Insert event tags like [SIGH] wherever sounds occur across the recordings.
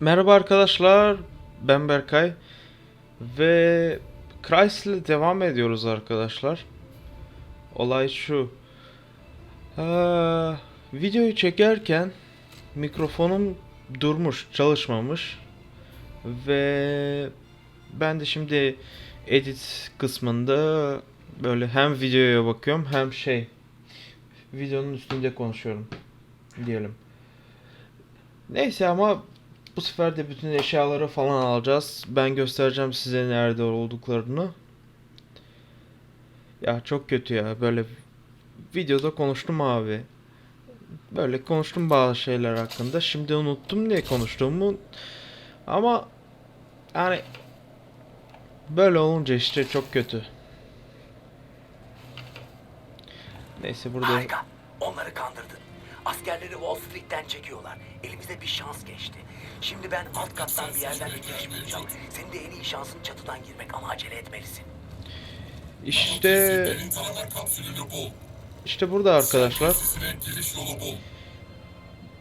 Merhaba arkadaşlar, ben Berkay ve Chrysler'le devam ediyoruz arkadaşlar. Olay şu. Aa, videoyu çekerken mikrofonum durmuş, çalışmamış ve ben de şimdi edit kısmında böyle hem videoya bakıyorum hem şey videonun üstünde konuşuyorum diyelim. Neyse ama bu sefer de bütün eşyaları falan alacağız. Ben göstereceğim size nerede olduklarını. Ya çok kötü ya. Böyle videoda konuştum abi. Böyle konuştum bazı şeyler hakkında. Şimdi unuttum diye konuştuğumu. Ama yani böyle olunca işte çok kötü. Neyse burada Harika. Onları kandırdın. Askerleri Wall Street'ten çekiyorlar. Elimize bir şans geçti. Şimdi ben alt kattan bir yerden bir giriş bulacağım. Senin de en iyi şansın çatıdan girmek ama acele etmelisin. işte işte burada arkadaşlar.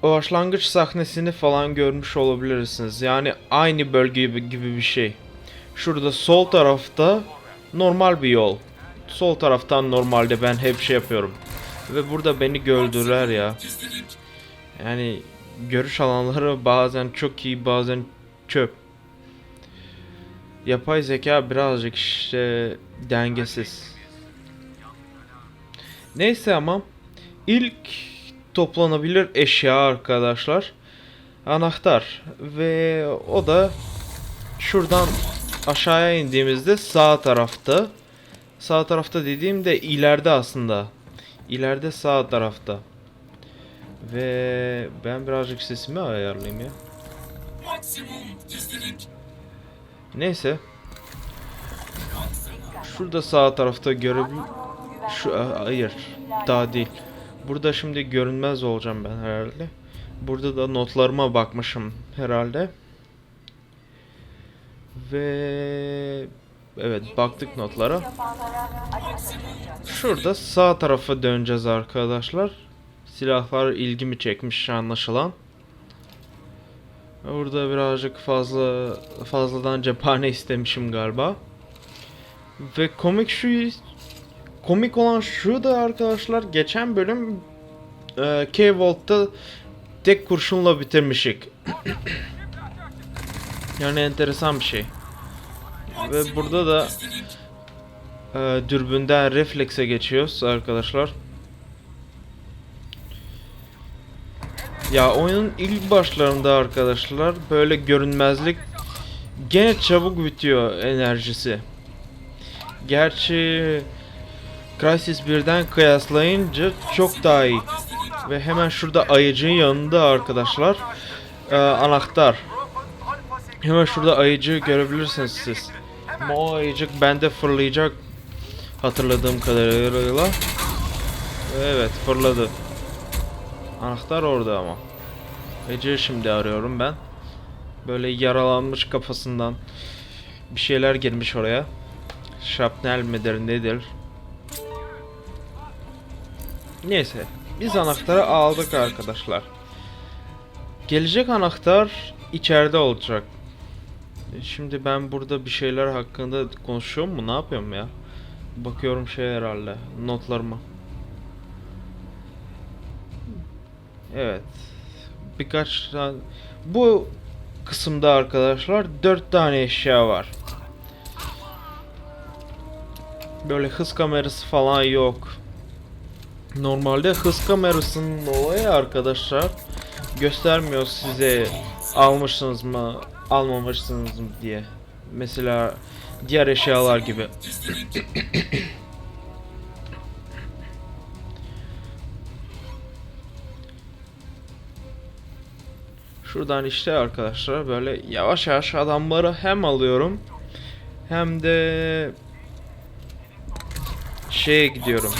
O başlangıç sahnesini falan görmüş olabilirsiniz. Yani aynı bölge gibi bir şey. Şurada sol tarafta normal bir yol. Sol taraftan normalde ben hep şey yapıyorum. Ve burada beni gördüler ya. Yani görüş alanları bazen çok iyi bazen çöp. Yapay zeka birazcık işte dengesiz. Neyse ama ilk toplanabilir eşya arkadaşlar anahtar ve o da şuradan aşağıya indiğimizde sağ tarafta sağ tarafta dediğimde ileride aslında ileride sağ tarafta ve ben birazcık sesimi ayarlayayım ya. Neyse. Şurada sağ tarafta görebil... Şu hayır. Daha değil. Burada şimdi görünmez olacağım ben herhalde. Burada da notlarıma bakmışım herhalde. Ve evet baktık notlara. Şurada sağ tarafa döneceğiz arkadaşlar. Silahlar ilgimi çekmiş anlaşılan. Orada birazcık fazla fazladan cephane istemişim galiba. Ve komik şu komik olan şu da arkadaşlar geçen bölüm e, K-Volt'ta tek kurşunla bitirmişik. [COUGHS] yani enteresan bir şey. Ve burada da e, dürbünden reflekse geçiyoruz arkadaşlar. Ya oyunun ilk başlarında arkadaşlar böyle görünmezlik gene çabuk bitiyor enerjisi. Gerçi Crysis 1'den kıyaslayınca çok daha iyi. Ve hemen şurada ayıcığın yanında arkadaşlar e, anahtar. Hemen şurada ayıcığı görebilirsiniz siz. Ayıcık bende fırlayacak hatırladığım kadarıyla. Evet fırladı. Anahtar orada ama. Ece şimdi arıyorum ben. Böyle yaralanmış kafasından bir şeyler girmiş oraya. Şapnel midir nedir? Neyse. Biz anahtarı aldık arkadaşlar. Gelecek anahtar içeride olacak. Şimdi ben burada bir şeyler hakkında konuşuyorum mu? Ne yapıyorum ya? Bakıyorum şey herhalde. Notlarıma. Evet. Birkaç tane bu kısımda arkadaşlar 4 tane eşya var. Böyle hız kamerası falan yok. Normalde hız kamerasının olayı arkadaşlar göstermiyor size almışsınız mı almamışsınız mı diye. Mesela diğer eşyalar gibi. Şuradan işte arkadaşlar böyle yavaş yavaş adamları hem alıyorum hem de şeye gidiyorum.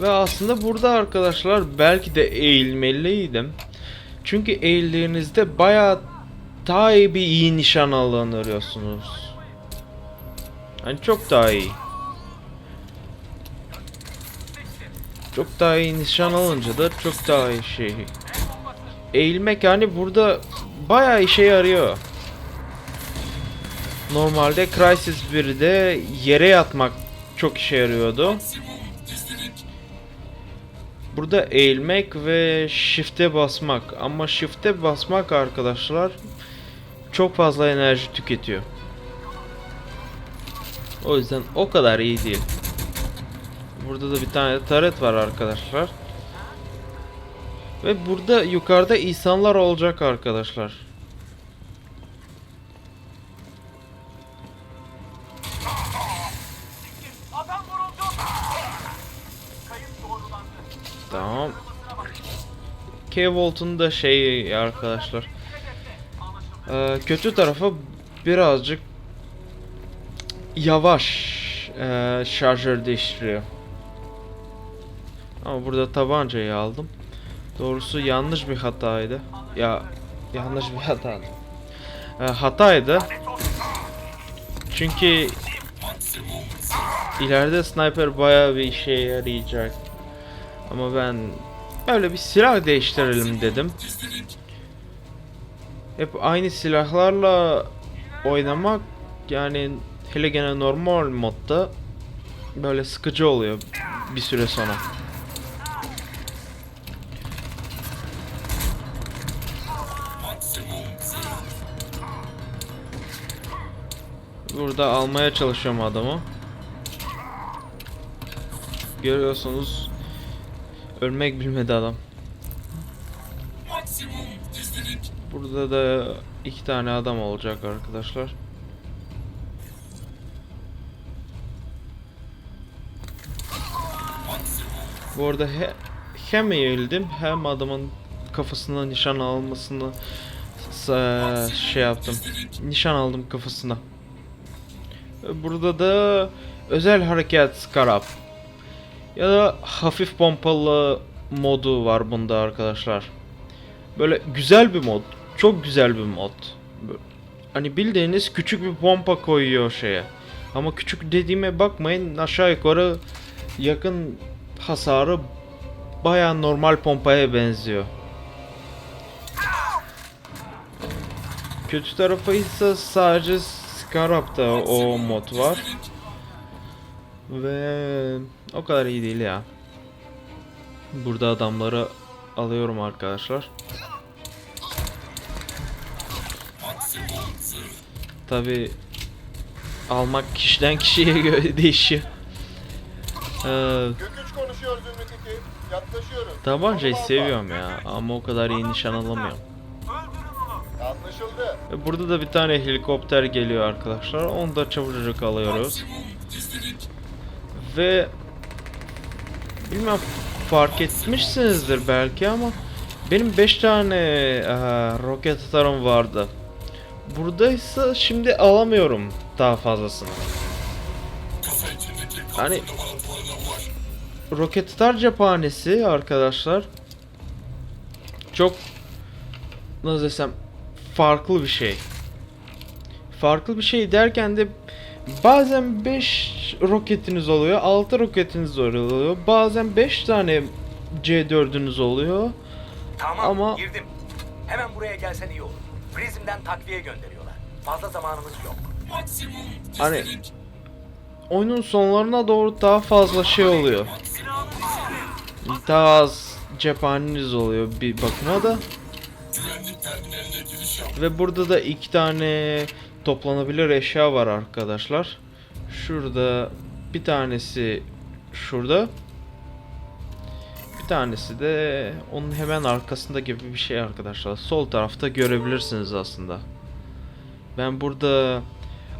Ve aslında burada arkadaşlar belki de eğilmeliydim. Çünkü eğildiğinizde bayağı daha iyi bir iyi nişan alınıyorsunuz. Hani çok daha iyi. çok daha iyi nişan alınca da çok daha iyi şey. Eğilmek yani burada bayağı işe yarıyor. Normalde Crysis 1'de yere yatmak çok işe yarıyordu. Burada eğilmek ve shift'e basmak ama shift'e basmak arkadaşlar çok fazla enerji tüketiyor. O yüzden o kadar iyi değil. Burada da bir tane taret var arkadaşlar. Ve burada yukarıda insanlar olacak arkadaşlar. Tamam. K-Volt'un da şeyi arkadaşlar. Ee, kötü tarafı birazcık yavaş ee, şarjör değiştiriyor. Ama burada tabancayı aldım. Doğrusu yanlış bir hataydı. Ya yanlış bir hataydı. Ee, hataydı. Çünkü ileride sniper bayağı bir işe yarayacak. Ama ben böyle bir silah değiştirelim dedim. Hep aynı silahlarla oynamak yani hele gene normal modda böyle sıkıcı oluyor bir süre sonra. Burada almaya çalışıyorum adamı. Görüyorsunuz ölmek bilmedi adam. Burada da iki tane adam olacak arkadaşlar. Bu arada he- hem eğildim hem adamın kafasına nişan almasını şey yaptım. Nişan aldım kafasına. Burada da özel hareket Scarab. Ya da hafif pompalı modu var bunda arkadaşlar. Böyle güzel bir mod. Çok güzel bir mod. Böyle- Hani bildiğiniz küçük bir pompa koyuyor şeye. Ama küçük dediğime bakmayın aşağı yukarı yakın hasarı baya normal pompaya benziyor. Kötü tarafı ise sadece Scarab'da o mod var. Ve o kadar iyi değil ya. Burada adamları alıyorum arkadaşlar. Tabi almak kişiden kişiye [LAUGHS] göre değişiyor. Ee, tabancayı seviyorum ya ama o kadar iyi nişan alamıyorum. Burada da bir tane helikopter geliyor arkadaşlar. Onu da çabucak alıyoruz. Ve bilmem fark etmişsinizdir belki ama benim 5 tane eee, roket atarım vardı. Buradaysa şimdi alamıyorum daha fazlasını. Hani-. Roket atar cephanesi arkadaşlar çok nasıl desem farklı bir şey. Farklı bir şey derken de bazen 5 roketiniz oluyor, 6 roketiniz oluyor. Bazen 5 tane C4'ünüz oluyor. Tamam Ama- girdim. Hemen buraya gelsen iyi olur. Prizm'den takviye gönderiyorlar. Fazla zamanımız yok. Maksimum Hani-. Oyunun sonlarına doğru daha fazla şey oluyor. Daha az cephaneniz oluyor bir bakıma da. Ve burada da iki tane toplanabilir eşya var arkadaşlar. Şurada bir tanesi şurada. Bir tanesi de onun hemen arkasında gibi bir şey arkadaşlar. Sol tarafta görebilirsiniz aslında. Ben burada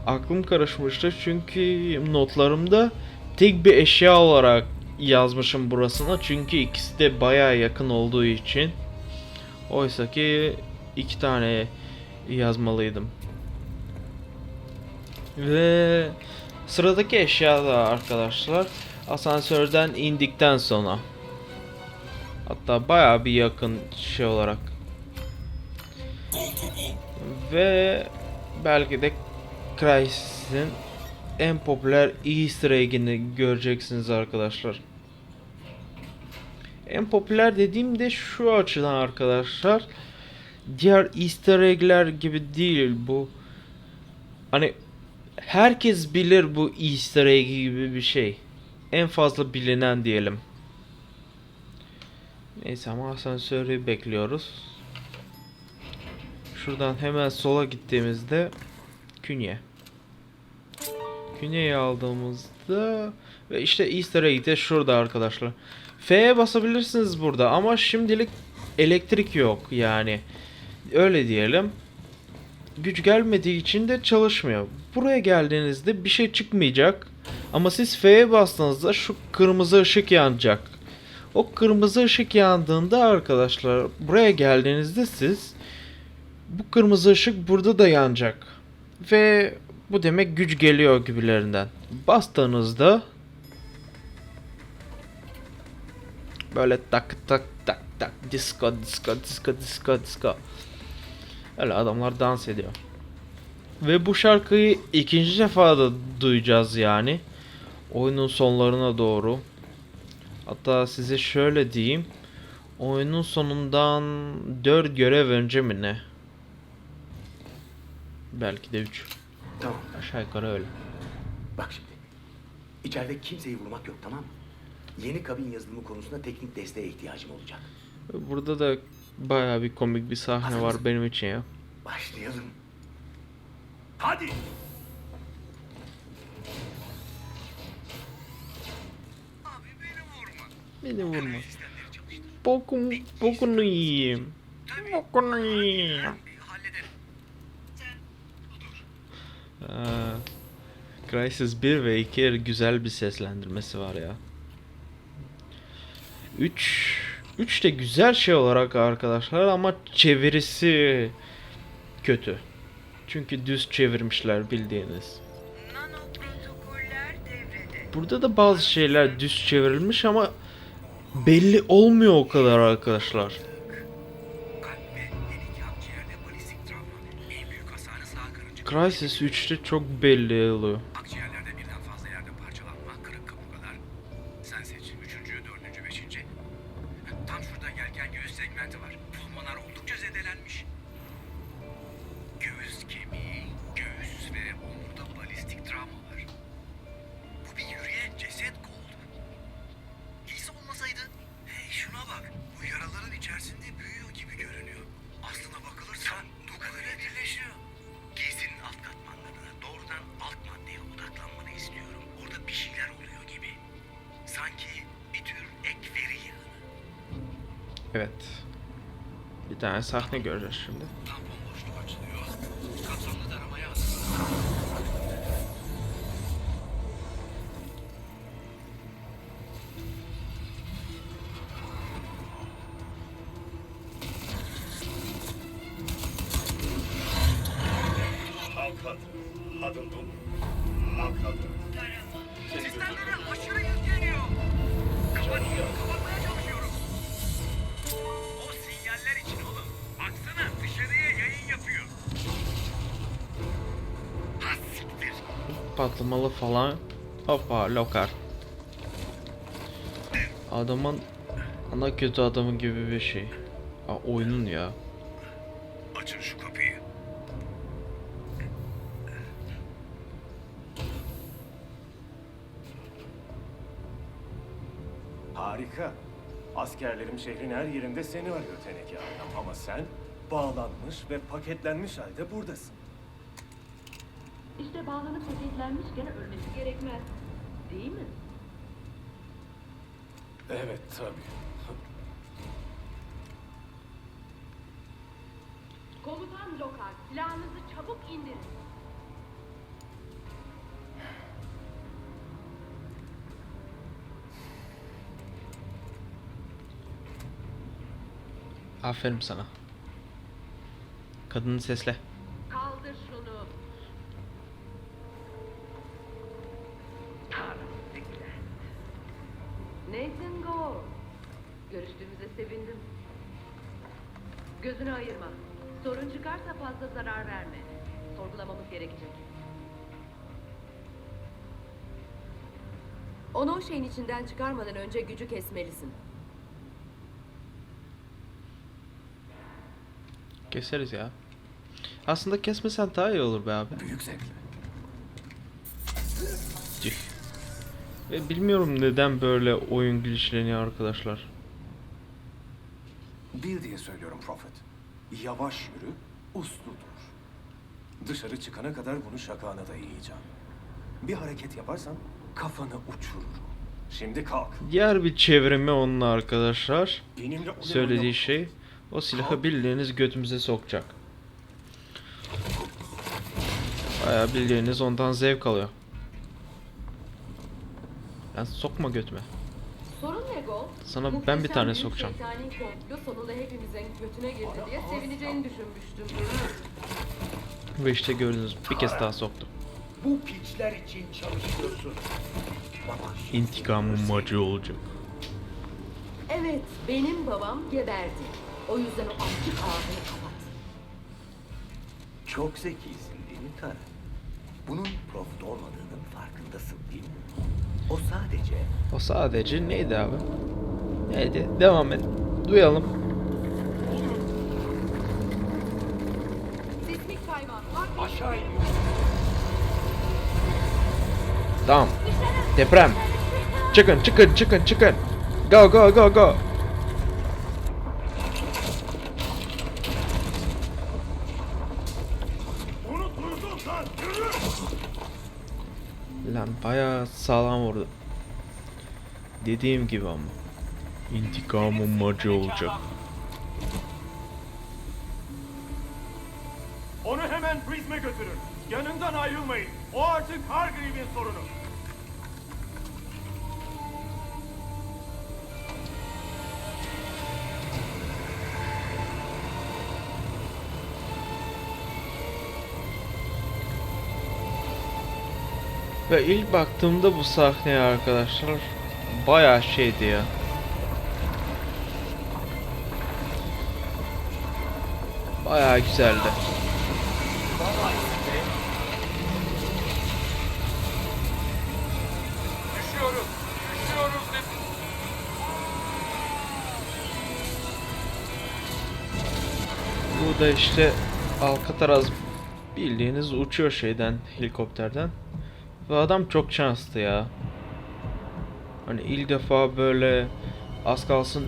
aklım karışmıştı çünkü notlarımda tek bir eşya olarak yazmışım burasına çünkü ikisi de baya yakın olduğu için. Oysa ki iki tane yazmalıydım. Ve sıradaki eşya da arkadaşlar asansörden indikten sonra. Hatta baya bir yakın şey olarak. Ve belki de Crysis'in en popüler easter egg'ini göreceksiniz arkadaşlar. En popüler dediğim de şu açıdan arkadaşlar. Diğer easter egg'ler gibi değil bu. Hani herkes bilir bu easter egg gibi bir şey. En fazla bilinen diyelim. Neyse ama asansörü bekliyoruz. Şuradan hemen sola gittiğimizde Künye. Künye'yi aldığımızda ve işte Easter egg de şurada arkadaşlar. F'ye basabilirsiniz burada ama şimdilik elektrik yok yani. Öyle diyelim. Güç gelmediği için de çalışmıyor. Buraya geldiğinizde bir şey çıkmayacak. Ama siz F'ye bastığınızda şu kırmızı ışık yanacak. O kırmızı ışık yandığında arkadaşlar buraya geldiğinizde siz bu kırmızı ışık burada da yanacak. Ve bu demek güç geliyor gibilerinden. Bastığınızda böyle tak tak tak tak disco disco disco disco disco Öyle adamlar dans ediyor. Ve bu şarkıyı ikinci defa da duyacağız yani. Oyunun sonlarına doğru. Hatta size şöyle diyeyim. Oyunun sonundan 4 görev önce mi ne? Belki de 3. Tamam. Aşağı yukarı öyle. Bak şimdi. İçeride kimseyi vurmak yok tamam mı? Yeni kabin yazılımı konusunda teknik desteğe ihtiyacım olacak. Burada da bayağı bir komik bir sahne var benim için ya. Başlayalım. Hadi. Beni vurma. Bokun, bokunu yiyeyim. Bokunu yiyeyim. Aa, Crysis 1 ve 2 güzel bir seslendirmesi var ya. 3 3 de güzel şey olarak arkadaşlar ama çevirisi kötü. Çünkü düz çevirmişler bildiğiniz. Burada da bazı şeyler düz çevrilmiş ama belli olmuyor o kadar arkadaşlar. Crysis 3'te çok belli oluyor. Göreceğiz şimdi. Patlamalı falan. Hoppa lokar. Adamın ana kötü adamı gibi bir şey. Aa, oyunun ya. Açın şu kapıyı. Harika. Askerlerim şehrin her yerinde seni arıyor teneke adam. Ama sen bağlanmış ve paketlenmiş halde buradasın. İşte bağlanıp paketlenmişken ölmesi gerekmez. Değil mi? Evet tabii. Komutan Lokar, silahınızı çabuk indirin. Aferin sana. Kadını sesle. Nathan Gore. Görüştüğümüze sevindim. Gözünü ayırma. Sorun çıkarsa fazla zarar verme. Sorgulamamız gerekecek. Onu o şeyin içinden çıkarmadan önce gücü kesmelisin. Keseriz ya. Aslında kesmesen daha iyi olur be abi. Büyük zevkle. Ve bilmiyorum neden böyle oyun glitchleniyor arkadaşlar. Bil diye söylüyorum Prophet. Yavaş yürü, uslu dur. Dışarı çıkana kadar bunu şakağına da yiyeceğim. Bir hareket yaparsan kafanı uçururum. Şimdi kalk. Diğer bir çevrimi onun arkadaşlar. Benimle oyun Söylediği oynama. şey o silahı bildiğiniz götümüze sokacak. Bayağı bildiğiniz ondan zevk alıyor. Lan sokma götüme. Sorun ne Gold? Sana ben bir tane sokacağım. Şeytani komplo sonunda hepimizin götüne girdi diye sevineceğini düşünmüştüm. Ve işte gördünüz bir kez daha soktu. Bu piçler için çalışıyorsun. Bana İntikamım acı olacak. Evet, benim babam geberdi. O yüzden o açık ağzını kapat. Çok zekisin değil mi Tara? Bunun profit mi? O sadece O sadece neydi abi? Neydi? Devam et. Duyalım. Aşağı iniyor. Tamam. Deprem. Çıkın çıkın çıkın çıkın. Go go go go. Onu duydun lan yürü. Bayağı sağlam vurdu. Dediğim gibi ama. İntikamım acı olacak. Onu hemen Prism'e götürün. Yanından ayrılmayın. O artık Hargreave'in sorunu. Ve ilk baktığımda bu sahneye arkadaşlar bayağı şeydi ya. Bayağı güzeldi. Düşüyoruz. Düşüyoruz dedim. Bu da işte Alcatraz bildiğiniz uçuyor şeyden helikopterden. Ve adam çok şanslı ya. Hani ilk defa böyle az kalsın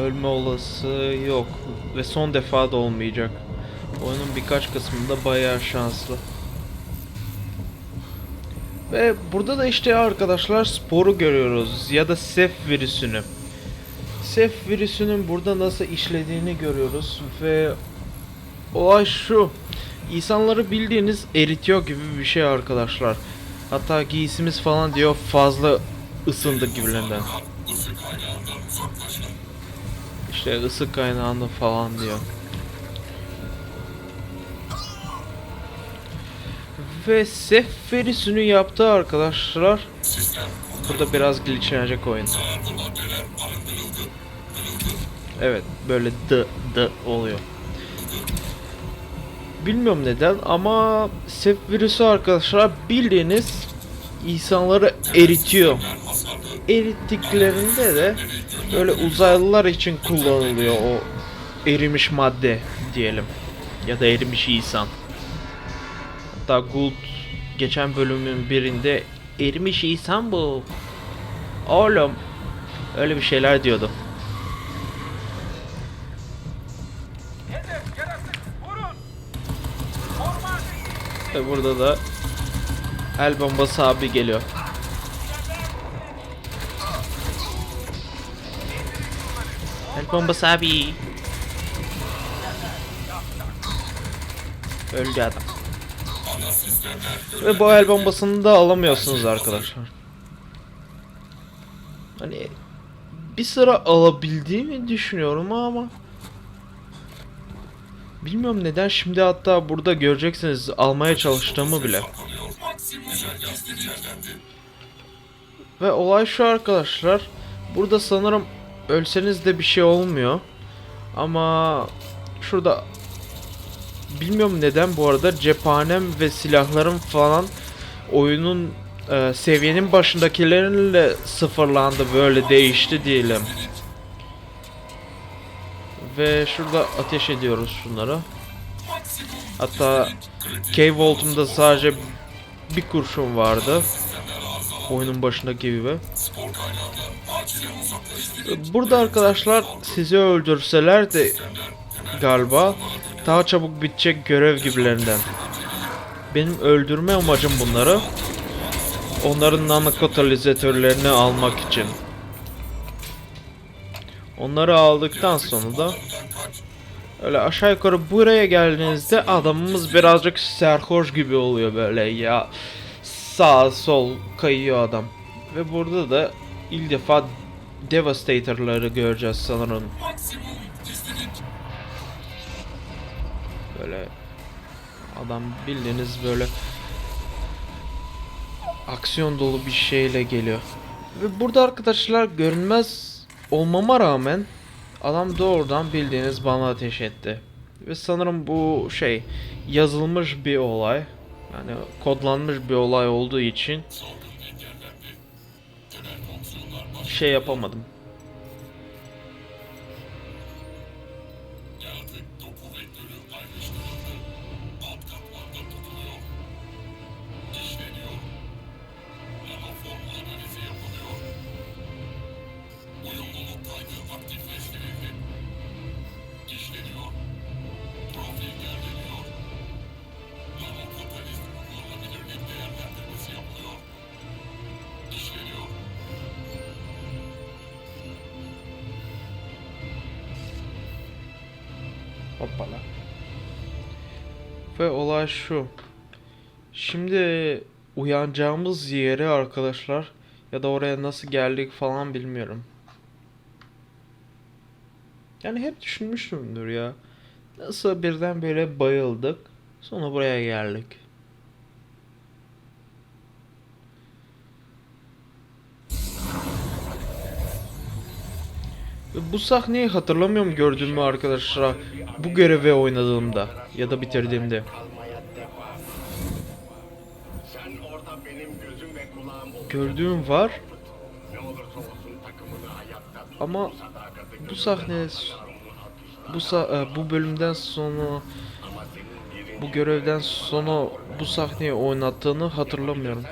ölme olası yok. Ve son defa da olmayacak. Oyunun birkaç kısmında bayağı şanslı. Ve burada da işte arkadaşlar sporu görüyoruz ya da sef virüsünü. Sef virüsünün burada nasıl işlediğini görüyoruz ve olay şu. İnsanları bildiğiniz eritiyor gibi bir şey arkadaşlar. Hatta giysimiz falan diyor fazla ısındı gibilerinden. İşte ısı kaynağında falan diyor. Ve sef virüsünü yaptı arkadaşlar. Burada biraz glitchlenecek oyun. Evet böyle d d oluyor. Bilmiyorum neden ama sef virüsü arkadaşlar bildiğiniz insanları eritiyor. Erittiklerinde de böyle uzaylılar için kullanılıyor o erimiş madde diyelim. Ya da erimiş insan. Hatta Gould geçen bölümün birinde erimiş insan bu. Oğlum öyle bir şeyler diyordu. Ve burada da el bombası abi geliyor. El bombası abi. Öldü adam. Ve bu el bombasını da alamıyorsunuz arkadaşlar. Hani bir sıra alabildiğimi düşünüyorum ama Bilmiyorum neden şimdi hatta burada göreceksiniz almaya çalıştığımı bile. Ve olay şu arkadaşlar. Burada sanırım ölseniz de bir şey olmuyor. Ama şurada bilmiyorum neden bu arada cephanem ve silahlarım falan oyunun e, seviyenin başındakilerinle sıfırlandı böyle değişti diyelim. Ve şurada ateş ediyoruz şunları. Hatta K-Volt'umda sadece bir kurşun vardı. Oyunun başındaki gibi. Burada arkadaşlar sizi öldürseler de galiba daha çabuk bitecek görev gibilerinden. Benim öldürme amacım bunları. Onların nanokatalizatörlerini almak için. Onları aldıktan sonra da öyle aşağı yukarı buraya geldiğinizde adamımız birazcık serhoş gibi oluyor böyle ya sağ sol kayıyor adam. Ve burada da ilk defa Devastator'ları göreceğiz sanırım. Böyle adam bildiğiniz böyle aksiyon dolu bir şeyle geliyor. Ve burada arkadaşlar görünmez olmama rağmen adam doğrudan bildiğiniz bana ateş etti. Ve sanırım bu şey yazılmış bir olay. Yani kodlanmış bir olay olduğu için şey yapamadım. Olay şu. Şimdi uyanacağımız yeri arkadaşlar ya da oraya nasıl geldik falan bilmiyorum. Yani hep düşünmüştümdür ya. Nasıl birden böyle bayıldık. Sonra buraya geldik. Bu sahneyi hatırlamıyorum gördüğümü arkadaşlar. Bu görevi oynadığımda ya da bitirdiğimde. Gördüğüm var ama bu sahne bu sa- e, bu bölümden sonra bu görevden sonra bu sahneyi oynattığını hatırlamıyorum.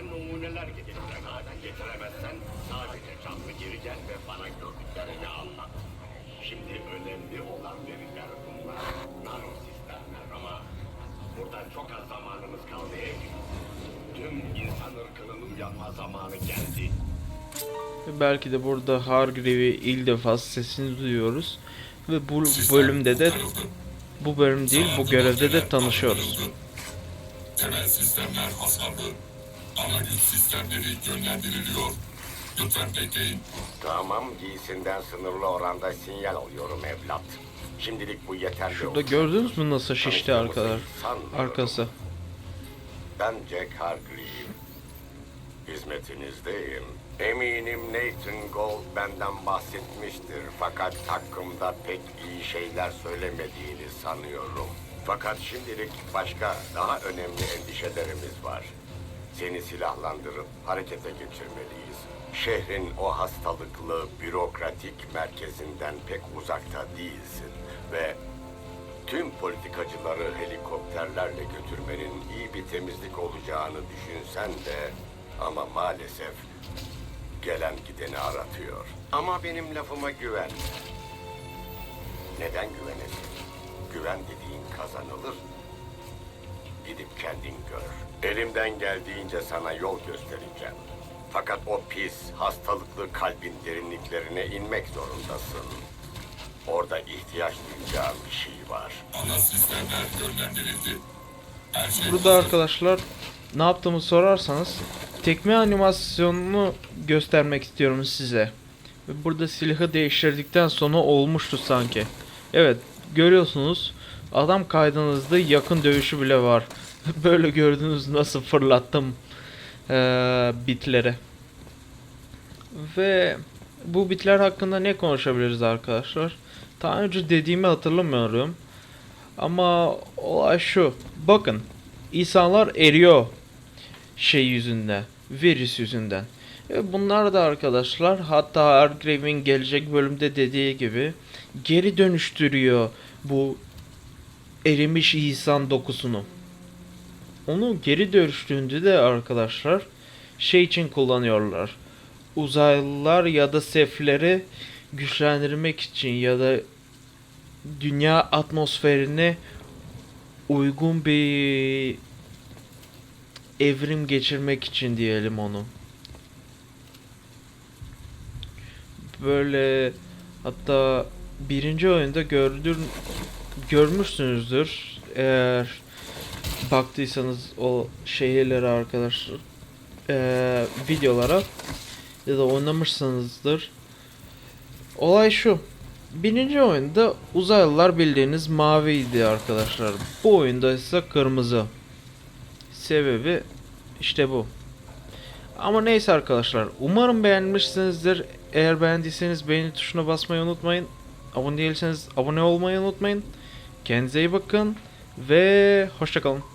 çok az zamanımız kaldı. Tüm insan ırkının uyanma zamanı geldi. Ve belki de burada Hargreave'i ilk defa sesini duyuyoruz ve bu bölümde de bu bölüm değil bu görevde de tanışıyoruz. Temel sistemler hasarlı. Ana güç sistemleri yönlendiriliyor. Lütfen bekleyin. Tamam giysinden sınırlı oranda sinyal alıyorum evlat. Şimdilik bu yeterli Şurada olsun. gördünüz mü nasıl şişti arkalar Sanmıyorum. arkası. Ben Jack Hargreave. Hizmetinizdeyim. Eminim Nathan Gold benden bahsetmiştir. Fakat hakkımda pek iyi şeyler söylemediğini sanıyorum. Fakat şimdilik başka, daha önemli endişelerimiz var. Seni silahlandırıp harekete geçirmeliyiz. Şehrin o hastalıklı, bürokratik merkezinden pek uzakta değilsin. Ve Tüm politikacıları helikopterlerle götürmenin iyi bir temizlik olacağını düşünsen de ama maalesef gelen gideni aratıyor. Ama benim lafıma güven. Neden güvenesin? Güven dediğin kazanılır. Gidip kendin gör. Elimden geldiğince sana yol göstereceğim. Fakat o pis, hastalıklı kalbin derinliklerine inmek zorundasın. Orada ihtiyaç duyacağım bir şey var. Ana sistemler yönlendirildi. Her şey Burada arkadaşlar ne yaptığımı sorarsanız tekme animasyonunu göstermek istiyorum size. Ve Burada silahı değiştirdikten sonra olmuştu sanki. Evet görüyorsunuz adam kaydınızda yakın dövüşü bile var. [LAUGHS] Böyle gördünüz nasıl fırlattım eee bitleri. Ve bu bitler hakkında ne konuşabiliriz arkadaşlar? Daha önce dediğimi hatırlamıyorum. Ama olay şu. Bakın. insanlar eriyor. Şey yüzünden. Virüs yüzünden. Ve bunlar da arkadaşlar hatta Hargrave'in gelecek bölümde dediği gibi geri dönüştürüyor bu erimiş insan dokusunu. Onu geri dönüştüğünde de arkadaşlar şey için kullanıyorlar. Uzaylılar ya da sefleri güçlendirmek için ya da dünya atmosferine uygun bir evrim geçirmek için diyelim onu. Böyle hatta birinci oyunda gördür görmüşsünüzdür eğer baktıysanız o şeylere arkadaşlar eee, videolara ya da oynamışsınızdır. Olay şu. Birinci oyunda uzaylılar bildiğiniz maviydi arkadaşlar. Bu oyunda ise kırmızı. Sebebi işte bu. Ama neyse arkadaşlar. Umarım beğenmişsinizdir. Eğer beğendiyseniz beğeni tuşuna basmayı unutmayın. Abone değilseniz abone olmayı unutmayın. Kendinize iyi bakın ve hoşçakalın.